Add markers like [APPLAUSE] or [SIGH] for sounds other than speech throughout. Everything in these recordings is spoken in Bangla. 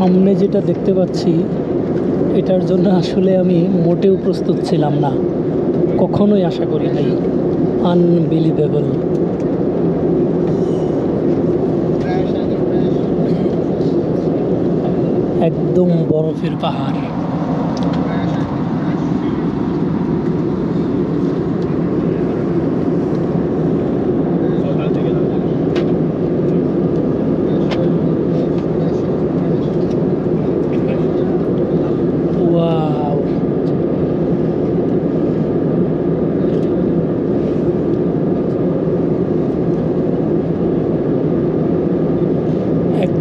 সামনে যেটা দেখতে পাচ্ছি, এটার জন্য আসলে আমি মোটেও প্রস্তুত ছিলাম না। কখনোই আশা করি নাই। আনবিলিভেবল একদম বরফের পাহাড়।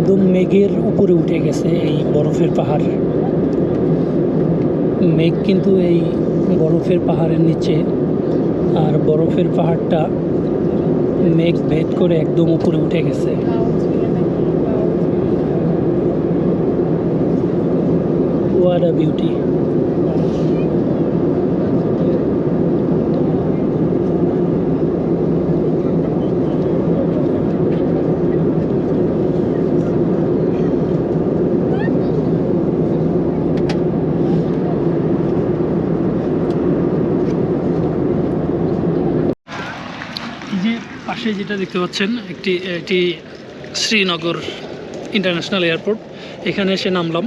একদম মেঘের উপরে উঠে গেছে এই বরফের পাহাড়। মেঘ কিন্তু এই বরফের পাহাড়ের নিচে। আর বরফের পাহাড়টা মেঘ ভেদ করে একদম উপরে উঠে গেছে। ওয়াট আ বিউটি এই যে পাশে যেটা দেখতে পাচ্ছেন, একটি এটি শ্রীনগর ইন্টারন্যাশনাল এয়ারপোর্ট এখানে এসে নামলাম।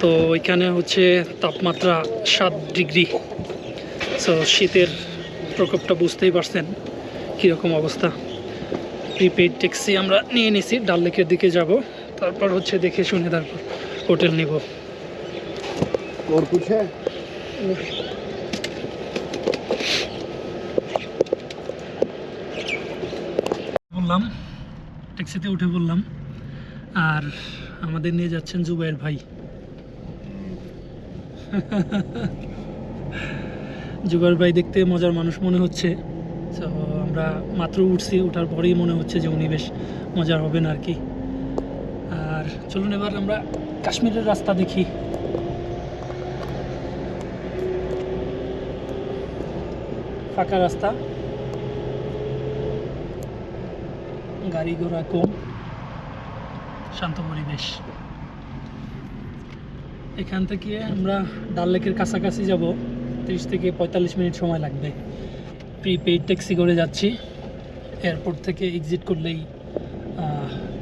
তো এখানে হচ্ছে তাপমাত্রা সাত ডিগ্রি। সো শীতের প্রকোপটা বুঝতেই পারছেন কীরকম অবস্থা। প্রিপেইড ট্যাক্সি আমরা নিয়ে নিছি, ডাল লেকের দিকে যাব। তারপর হচ্ছে দেখে শুনে তারপর হোটেল নিব। নামলাম ট্যাক্সিতে উঠে পড়লাম আর আমাদের নিয়ে যাচ্ছেন জুবাইয়ের ভাই। [LAUGHS] জুবাইয়ের ভাই দেখতে মজার মানুষ মনে হচ্ছে। তো আমরা মাত্র উঠছি, উঠার পরেই মনে হচ্ছে যে উনি বেশ মজার হবেন আর কি। আর চলুন এবার আমরা কাশ্মীরের রাস্তা দেখি। ফাঁকা রাস্তা। গাড়ি ঘোড়া কম শান্ত পরিবেশ। এখান থেকে আমরা ডাল লেকের কাছাকাছি যাব। তিরিশ থেকে পঁয়তাল্লিশ মিনিট সময় লাগবে। প্রিপেইড ট্যাক্সি করে যাচ্ছি। এয়ারপোর্ট থেকে এক্সিট করলেই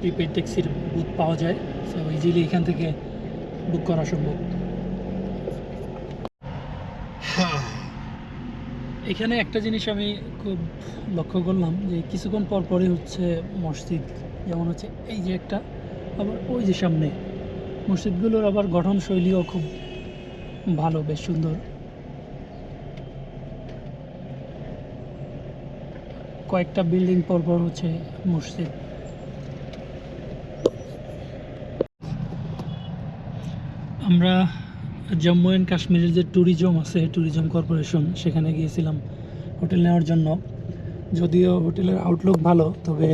প্রিপেইড ট্যাক্সির বুথ পাওয়া যায়। সো ইজিলি এখান থেকে বুক করা সম্ভব। এখানে একটা জিনিস আমি খুব লক্ষ্য করলাম যে কিছুক্ষণ পর পরই হচ্ছে মসজিদ। যেমন হচ্ছে এই যে একটা, আবার ওই যে সামনে। মসজিদগুলোর আবার গঠন শৈলীও খুব ভালো, বেশ সুন্দর। কয়েকটা বিল্ডিং পর পর হচ্ছে মসজিদ। আমরা জম্মু অ্যান্ড কাশ্মীরের যে ট্যুরিজম আছে ট্যুরিজম কর্পোরেশন সেখানে গিয়েছিলাম হোটেল নেওয়ার জন্য। যদিও হোটেলের আউটলুক ভালো, তবে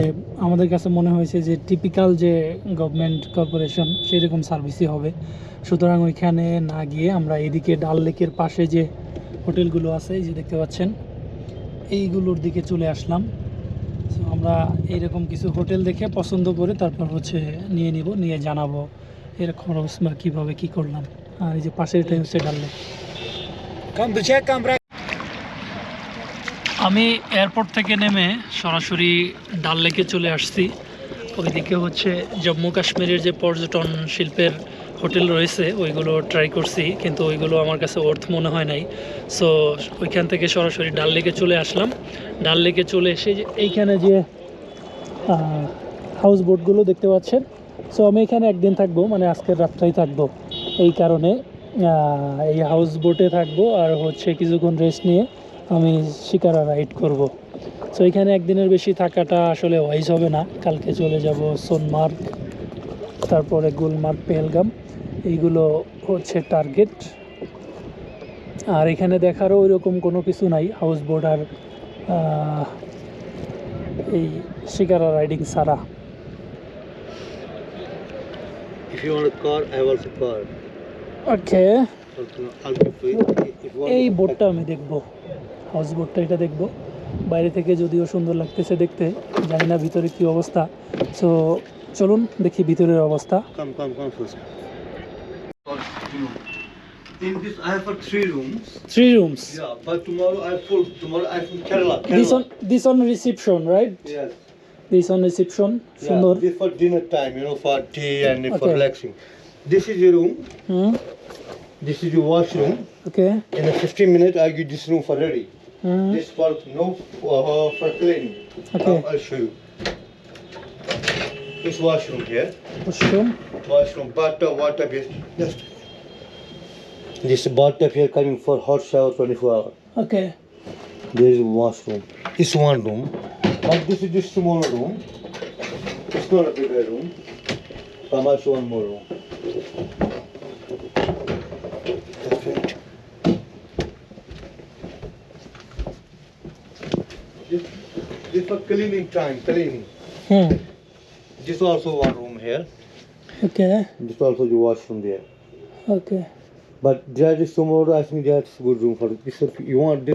আমাদের কাছে মনে হয়েছে যে টিপিক্যাল যে গভর্নমেন্ট কর্পোরেশন সেই রকম সার্ভিসই হবে। সুতরাং ওইখানে না গিয়ে আমরা এদিকে ডাল লেকের পাশে যে হোটেলগুলো আছে যে দেখতে পাচ্ছেন, এইগুলোর দিকে চলে আসলাম। আমরা এইরকম কিছু হোটেল দেখে পছন্দ করে তারপর হচ্ছে নিয়ে নিব, নিয়ে জানাব। এরকম অবস্থা কীভাবে কী করলাম? আর এই যে পাশের এটা হচ্ছে ডাল আমি এয়ারপোর্ট থেকে নেমে সরাসরি ডাল লেকে চলে আসছি। ওইদিকে হচ্ছে জম্মু কাশ্মীরের যে পর্যটন শিল্পের হোটেল রয়েছে ওইগুলো ট্রাই করছি কিন্তু ওইগুলো আমার কাছে অর্থ মনে হয় নাই। সো ওইখান থেকে সরাসরি ডাল লেকে চলে আসলাম। ডাল লেকে চলে এসে এইখানে যে হাউস বোটগুলো দেখতে পাচ্ছেন সো আমি এখানে একদিন থাকব মানে আজকের রাতটাই থাকব। এই কারণে এই হাউস বোটে থাকব, আর হচ্ছে কিছুক্ষণ রেস্ট নিয়ে আমি শিকারা রাইড করব। সো এখানে একদিনের বেশি থাকাটা আসলে ওয়াইজ হবে না। কালকে চলে যাব সোনমার্গ, তারপরে গুলমার্গ, পেহেলগাম। এইগুলো হচ্ছে টার্গেট আর এখানে দেখারও ওইরকম কোনো কিছু নাই। হাউস বোট আর এই শিকারা রাইডিং ছাড়া। If you want a car, I have also car. want এই to- বোটটা আমি দেখব হাউস বোটটা এটা দেখব বাইরে থেকে যদিও সুন্দর লাগতেছে দেখতে জানি না ভিতরে কী অবস্থা সো চলুন দেখি ভিতরের অবস্থা come first. room. In this, I have for three rooms. Three rooms Yeah, but tomorrow I full. Tomorrow I from Kerala. Kerala. This on this on reception right Yes. This on reception. Yeah, Sundur. this for dinner time, you know, for tea and for relaxing. This is your room. Hmm. This is your washroom. Okay. In a 15 minute, I get this room for ready. Hmm. This for no uh, for cleaning. Okay. Now I'll show you. This washroom here. Washroom. Washroom, bathtub, water here. Just this bathtub here coming for hot shower 24 hours. Okay. There is washroom. This one room. Like this is just small room. It's not a bigger room. But also one more room. That's. This, this for cleaning time, cleaning. Hmm. This also one room here. Okay. This also you wash from there. Okay. But there is more I think that's good room for it. If you want